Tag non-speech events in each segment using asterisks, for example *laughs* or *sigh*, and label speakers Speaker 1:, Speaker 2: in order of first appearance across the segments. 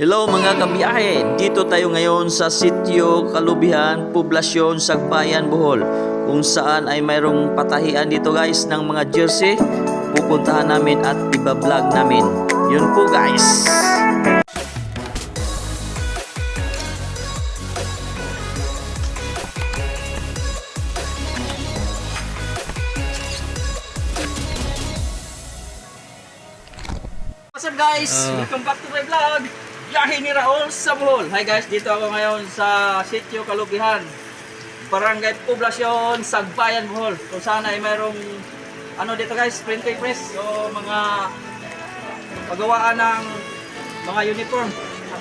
Speaker 1: Hello mga kabiyahe! Dito tayo ngayon sa Sitio Kalubihan, Poblasyon, Sagbayan, Bohol kung saan ay mayroong patahian dito guys ng mga jersey pupuntahan namin at ibablog namin yun po guys What's up guys?
Speaker 2: Ah.
Speaker 1: Welcome back to my vlog! Biyahe ni Raul sa Bohol. Hi guys, dito ako ngayon sa Sitio Kalubihan. Barangay Poblasyon, Sagbayan, Bohol. Kung saan ay mayroong ano dito guys, printing press. So mga pagawaan ng mga uniform,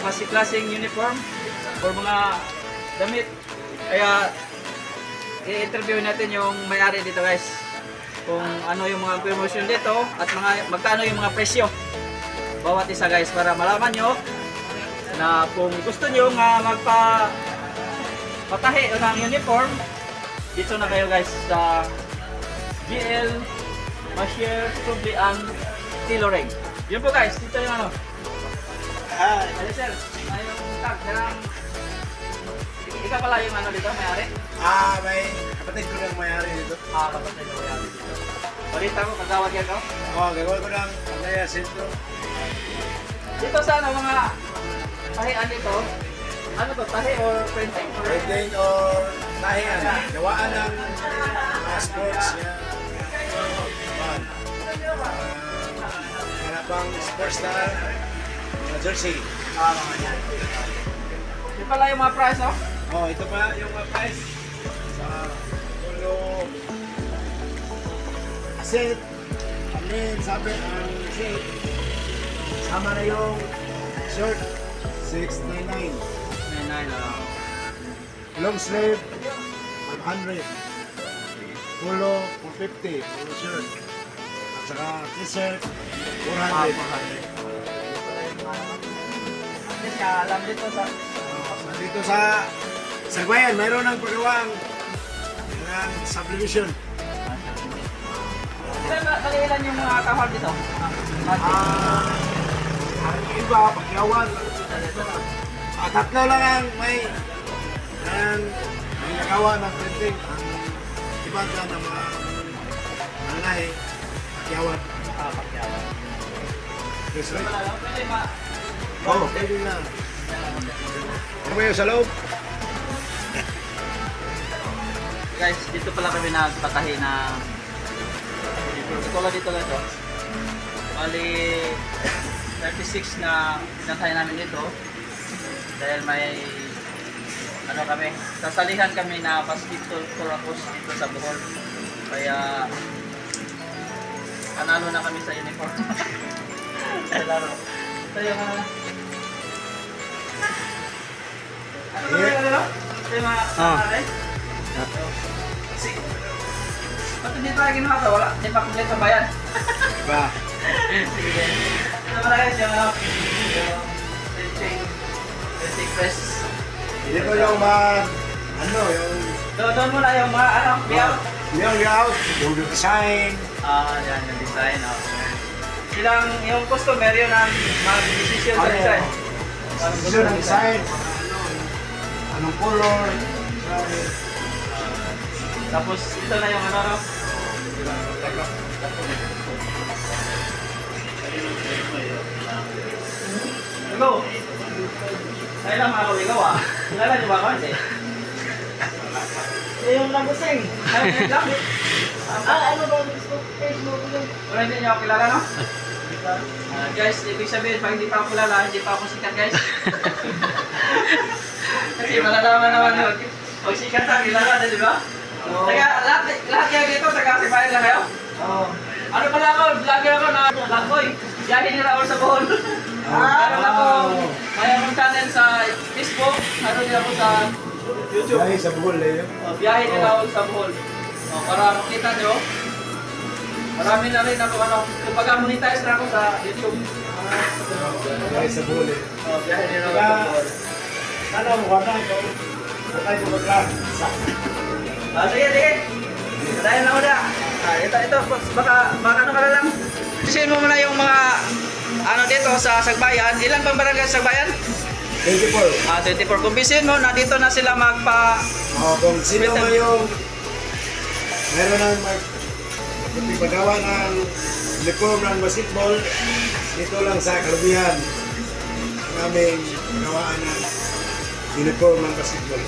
Speaker 1: klase-klaseng uniform or mga damit. Kaya i-interview natin yung may-ari dito guys. Kung ano yung mga promotion dito at mga magkano yung mga presyo bawat isa guys para malaman nyo na kung gusto nyo nga magpa patahi ng uniform dito na kayo guys sa GL Mashier Sublian Tailoring. Yun po guys dito yung ano.
Speaker 2: Hi.
Speaker 1: ano sir. Yung tag karang ikaw pala yung ano dito may-ari?
Speaker 2: Ah, may kapatid ko lang mayari dito.
Speaker 1: ah kapatid ko may-ari dito. Balita ko kagawad yan no?
Speaker 2: Oh, gagawin ko ng Alaya Sentro.
Speaker 1: Dito sa ano mga tahian dito ano to tahi or printing or
Speaker 2: Pwedeng or tahian. Gawaan ng mga sports niya. Uh, pang sports na mga jersey.
Speaker 1: Ah, mga yan. Yun pala yung mga price, no?
Speaker 2: Oh, ito pa yung mga price sa polo asset. Then, sabi ang shape. Sama na yung shirt. 699.
Speaker 1: 99 lang.
Speaker 2: Long sleeve, 100. Polo, 450. Polo shirt. At saka t-shirt, 400.
Speaker 1: Ah, 400. At least, ah, alam dito sa...
Speaker 2: So, dito sa Sagbayan, mayroon ng pagawang ng subdivision.
Speaker 1: Ilan ba, kailan yung mga kahol dito? Ah,
Speaker 2: Ang iba, pagyawan. Ah, tatlo lang ang may ang nagawa ng printing. Ang iba dyan ng mga malalahi, pagyawan.
Speaker 1: ah, pakyawan.
Speaker 2: Yes, right?
Speaker 1: lang.
Speaker 2: Oo, pwede na. Ano ba yun sa loob?
Speaker 1: Guys, dito pala kami nagpatahi na... Tulad dito guys, oh. Bali, 36 na pinatahi namin dito. Dahil may ano kami, sasalihan kami na basketball Coracos dito sa Bohol. Kaya panalo na kami sa uniform. *laughs* sa laro. Ito yung mga... Ano ba yung ano? Ito yung mga
Speaker 2: Ah.
Speaker 1: pangalan? Si... Ba't hindi tayo ginawa ito? Wala, hindi pa kumpleto ba yan?
Speaker 2: Diba? *laughs*
Speaker 1: Ito pala guys, yung printing, printing press.
Speaker 2: Dito yung mga, ano, yung
Speaker 1: Doon, doon muna yung mga ano, layout.
Speaker 2: yung layout, yung design,
Speaker 1: Ah, yan yung design. Oh. Silang, yung customer yun ang mag-decision sa
Speaker 2: Ano?
Speaker 1: design. Gusto ng
Speaker 2: design, ano, anong color.
Speaker 1: Tapos ito na yung ano, no? Hello. Ay lang ako ligaw ah. Kilala niyo ba ako? Hindi. Eh, yung lagusing. Ay, lang. Ah, ano ba? Facebook yun. Wala hindi niyo ako kilala, no? Ah, guys, ibig sabihin, pag hindi pa ako kilala, hindi pa ako sikat, guys. Kasi malalaman naman yun. Pag sikat na, kilala na, di ba?
Speaker 2: Oo.
Speaker 1: Taga, lahat, lahat kayo dito, taga Sibayan lang kayo?
Speaker 2: Oo.
Speaker 1: Ano pala ako, vlogger ako na Lakoy. Biyahe nila ako sa Bohol. *laughs*
Speaker 2: Ah.
Speaker 1: Meron ako, may akong channel sa Facebook, ano din ako sa YouTube.
Speaker 2: Dahil sa buhol eh.
Speaker 1: Oh, biyahe nila ako sa Bohol. Oh, para makita nyo, marami na rin ako, ano, kumbaga monetize na ako sa YouTube.
Speaker 2: Dahil sa buhol eh.
Speaker 1: Oh, biyahe nila ako sa Bohol.
Speaker 2: Ano, mukha na ito. Mukha ito magla.
Speaker 1: Ah, sige, sige. Dahil na una. Ah, ito, ito, baka, baka ano ka na lang. Isihin mo muna yung mga ano dito sa Sagbayan. Ilan bang barangay sa Sagbayan?
Speaker 2: 24.
Speaker 1: Ah, 24. Kung bisin mo, na dito na sila magpa...
Speaker 2: Oh, kung sino man yung meron ng mag pagawa ng uniform ng basketball, dito lang sa Kalubihan. Ang aming gawaan ng uniform ng basketball.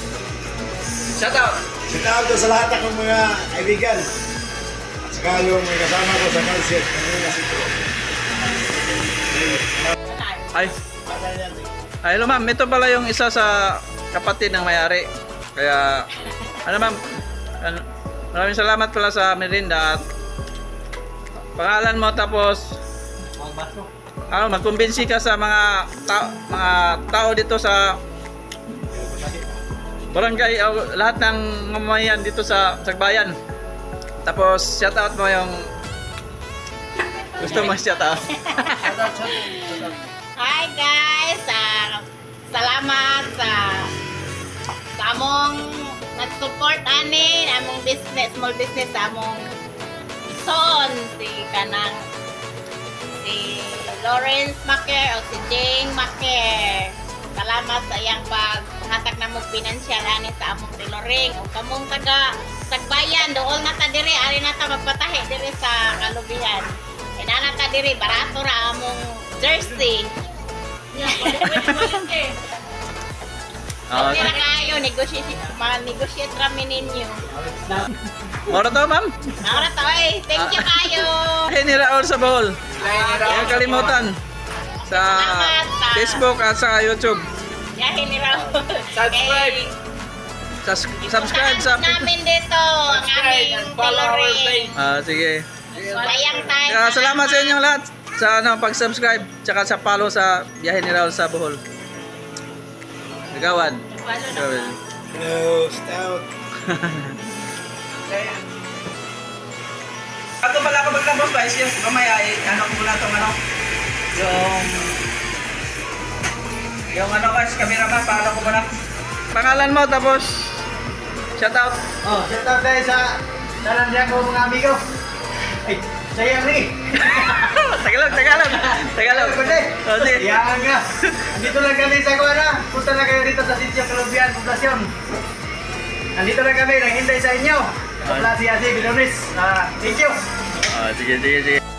Speaker 1: Shout out!
Speaker 2: Shout out to sa lahat ng mga kaibigan. Yung mga kasama ko sa concert. Ang mga sito.
Speaker 1: Ay, ay, hello ma'am. Ito pala yung isa sa kapatid ng may-ari. Kaya, ano ma'am, ano, maraming salamat pala sa merinda at pangalan mo tapos ano, magkumbinsi ka sa mga tao, mga tao dito sa barangay o lahat ng mamamayan dito sa Sagbayan. Tapos shout out mo yung gusto mo shout out. *laughs*
Speaker 3: Hi guys! Ah, salamat sa sa among nag-support ani among business, small business sa among son si kanang si Lawrence Macker o si Jane Macker. Salamat sa iyang paghatag na mong pinansyal ani sa among tiloring o kamong taga Sagbayan dool na ta diri ari na ta magpatahi diri sa Kalubihan. Inana ta diri barato ra among jersey.
Speaker 1: Ah,
Speaker 3: Okay na kayo, negotiate, ma-negotiate rami ninyo.
Speaker 1: Moro to, ma'am.
Speaker 3: Nakara to eh, thank you kayo.
Speaker 1: Hey, ni Raul sa Bohol. Huwag kalimutan. Sa Facebook at sa YouTube.
Speaker 3: Yahin ni Raul.
Speaker 1: Subscribe.
Speaker 3: Eh,
Speaker 1: Sus- subscribe sa...
Speaker 3: namin dito ang aming tailoring.
Speaker 1: Ah, sige.
Speaker 3: Sayang tayo.
Speaker 1: Kaya salamat sa inyong lahat sa ano, pag-subscribe tsaka sa follow sa biyahe ni Raul sa Bohol. Nagawan.
Speaker 3: Walo na.
Speaker 1: Gawin.
Speaker 2: Hello, stout.
Speaker 1: Ako pala ako magtapos ba? Is yung mamaya, eh, ano ko muna itong ano, yung, yung ano guys, camera man, paano ko muna? Pangalan mo, tapos, shout out.
Speaker 4: Oh, shout out tayo sa dalan niya ko mga amigo. Ay, sayang rin. *laughs*
Speaker 1: Tagalog, Tagalog. Tagalog.
Speaker 4: Kundi.
Speaker 1: Oh, sige.
Speaker 4: Yan nga. Andito lang kami sa Kuana. Punta na kayo dito sa Sitio Colombian, Poblacion. Nandito lang kami, naghintay sa inyo. Sa Plaza Asi, Bilonis. Ah, thank you.
Speaker 1: Ah, sige, sige, sige.